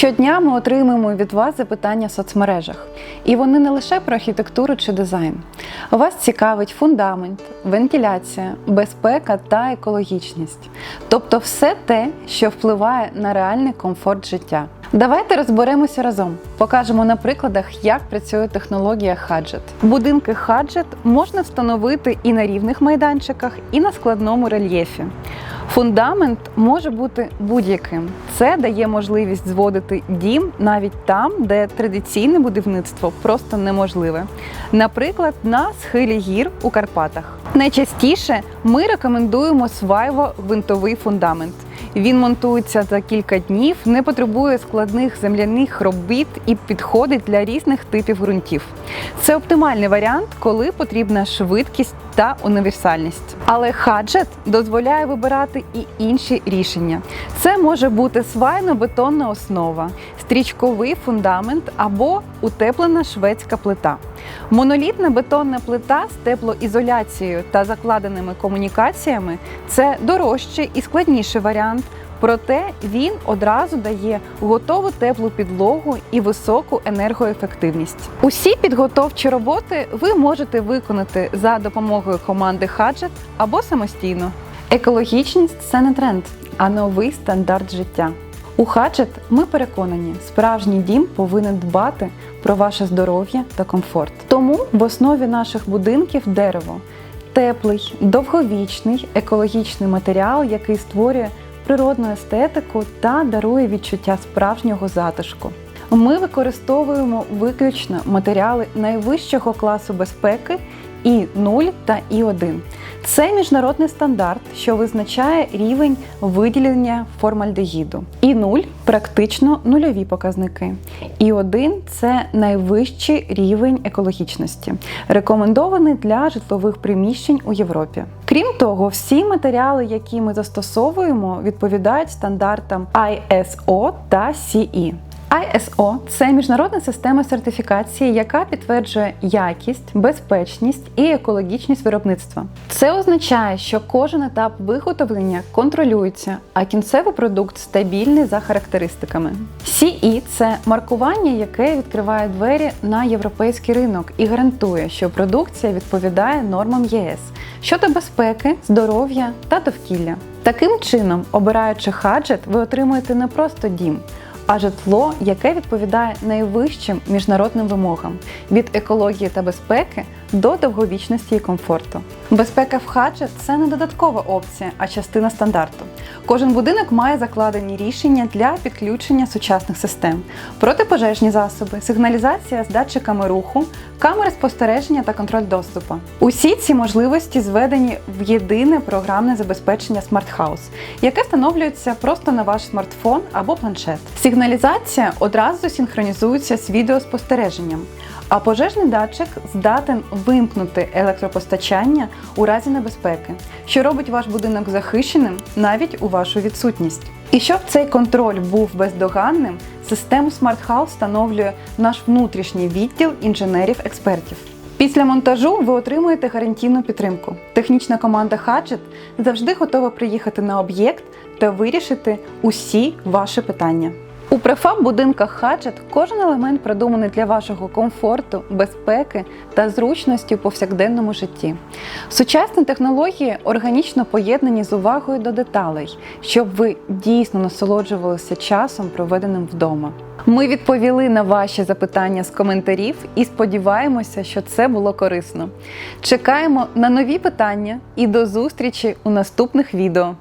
Щодня ми отримуємо від вас запитання в соцмережах, і вони не лише про архітектуру чи дизайн. Вас цікавить фундамент, вентиляція, безпека та екологічність, тобто все те, що впливає на реальний комфорт життя. Давайте розберемося разом. Покажемо на прикладах, як працює технологія Хаджет. Будинки Хаджет можна встановити і на рівних майданчиках, і на складному рельєфі. Фундамент може бути будь-яким. Це дає можливість зводити дім навіть там, де традиційне будівництво просто неможливе. Наприклад, на схилі гір у Карпатах. Найчастіше ми рекомендуємо свайво-гвинтовий фундамент. Він монтується за кілька днів, не потребує складних земляних робіт і підходить для різних типів ґрунтів. Це оптимальний варіант, коли потрібна швидкість та універсальність. Але хаджет дозволяє вибирати і інші рішення. Це може бути свайно-бетонна основа, стрічковий фундамент або утеплена шведська плита. Монолітна бетонна плита з теплоізоляцією та закладеними комунікаціями це дорожчий і складніший варіант. Проте він одразу дає готову теплу підлогу і високу енергоефективність. Усі підготовчі роботи ви можете виконати за допомогою команди Хаджет або самостійно. Екологічність це не тренд, а новий стандарт життя. У Хаджет ми переконані, справжній дім повинен дбати про ваше здоров'я та комфорт. Тому в основі наших будинків дерево теплий, довговічний, екологічний матеріал, який створює природну естетику та дарує відчуття справжнього затишку. Ми використовуємо виключно матеріали найвищого класу безпеки І0 та І1. Це міжнародний стандарт, що визначає рівень виділення формальдегіду. І0 практично нульові показники. І1 це найвищий рівень екологічності, рекомендований для житлових приміщень у Європі. Крім того, всі матеріали, які ми застосовуємо, відповідають стандартам ISO та CE. ISO – це міжнародна система сертифікації, яка підтверджує якість, безпечність і екологічність виробництва. Це означає, що кожен етап виготовлення контролюється, а кінцевий продукт стабільний за характеристиками. CE – це маркування, яке відкриває двері на європейський ринок і гарантує, що продукція відповідає нормам ЄС щодо безпеки, здоров'я та довкілля. Таким чином, обираючи хаджет, ви отримуєте не просто дім а житло, яке відповідає найвищим міжнародним вимогам. Від екології та безпеки до довговічності і комфорту. Безпека в хаджет – це не додаткова опція, а частина стандарту. Кожен будинок має закладені рішення для підключення сучасних систем, протипожежні засоби, сигналізація з датчиками руху, камери спостереження та контроль доступу. Усі ці можливості зведені в єдине програмне забезпечення Smart House, яке встановлюється просто на ваш смартфон або планшет. Сигналізація одразу синхронізується з відеоспостереженням. А пожежний датчик здатен вимкнути електропостачання у разі небезпеки, що робить ваш будинок захищеним навіть у вашу відсутність. І щоб цей контроль був бездоганним, систему Smart House встановлює наш внутрішній відділ інженерів-експертів. Після монтажу ви отримуєте гарантійну підтримку. Технічна команда Hadget завжди готова приїхати на об'єкт та вирішити усі ваші питання. У префаб будинках Хаджет кожен елемент продуманий для вашого комфорту, безпеки та зручності у повсякденному житті. Сучасні технології органічно поєднані з увагою до деталей, щоб ви дійсно насолоджувалися часом, проведеним вдома. Ми відповіли на ваші запитання з коментарів і сподіваємося, що це було корисно. Чекаємо на нові питання і до зустрічі у наступних відео.